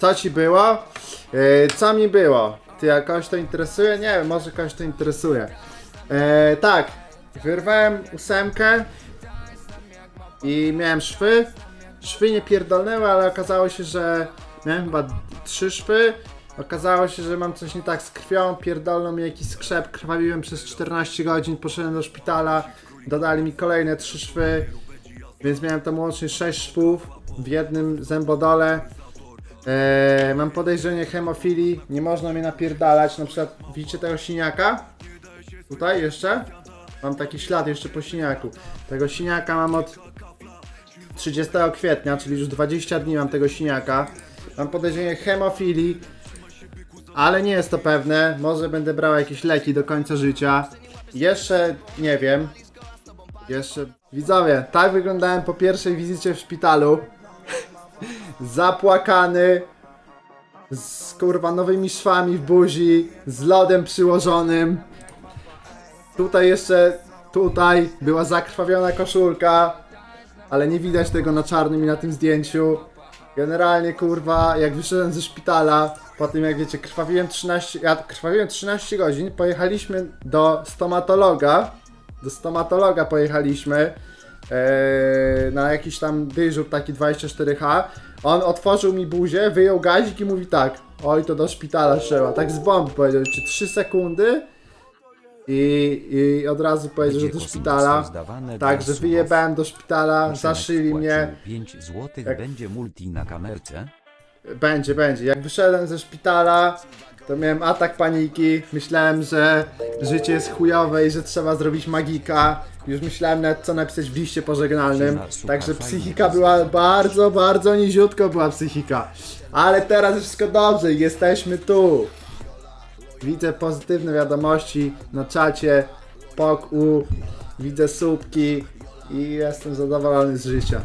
Co ci było? E, co mi było? Ty jakoś to interesuje? Nie wiem, może kogoś to interesuje. E, tak, wyrwałem ósemkę i miałem szwy. Szwy nie pierdolnęły, ale okazało się, że miałem chyba trzy szwy. Okazało się, że mam coś nie tak z krwią, pierdolną mi jakiś skrzep, krwawiłem przez 14 godzin, poszedłem do szpitala, dodali mi kolejne trzy szwy, więc miałem tam łącznie 6 szwów w jednym zębodole. Eee, mam podejrzenie hemofilii, nie można mnie napierdalać, na przykład widzicie tego siniaka? Tutaj jeszcze? Mam taki ślad jeszcze po siniaku. Tego siniaka mam od 30 kwietnia, czyli już 20 dni mam tego siniaka. Mam podejrzenie hemofilii, ale nie jest to pewne. Może będę brał jakieś leki do końca życia. Jeszcze nie wiem. Jeszcze. Widzowie, tak wyglądałem po pierwszej wizycie w szpitalu. Zapłakany. Z kurwa nowymi szwami w buzi. Z lodem przyłożonym. Tutaj jeszcze. Tutaj była zakrwawiona koszulka. Ale nie widać tego na czarnym i na tym zdjęciu. Generalnie kurwa, jak wyszedłem ze szpitala, po tym jak wiecie, krwawiłem 13, ja krwawiłem 13 godzin, pojechaliśmy do stomatologa. Do stomatologa pojechaliśmy na jakiś tam dyżur taki 24H. On otworzył mi buzię, wyjął gazik i mówi tak, oj to do szpitala trzeba, tak z bomb powiedział, czy 3 sekundy i, i od razu powiedział, że do szpitala. Także subów. wyjebałem do szpitala, zaszyli mnie. 5 złotych Jak- będzie multi na kamerce. Będzie, będzie. Jak wyszedłem ze szpitala, to miałem atak paniki. Myślałem, że życie jest chujowe i że trzeba zrobić magika. Już myślałem nawet co napisać w liście pożegnalnym. Także psychika była bardzo, bardzo niziutko była psychika. Ale teraz wszystko dobrze, jesteśmy tu. Widzę pozytywne wiadomości na czacie. Pok U, widzę słupki i jestem zadowolony z życia.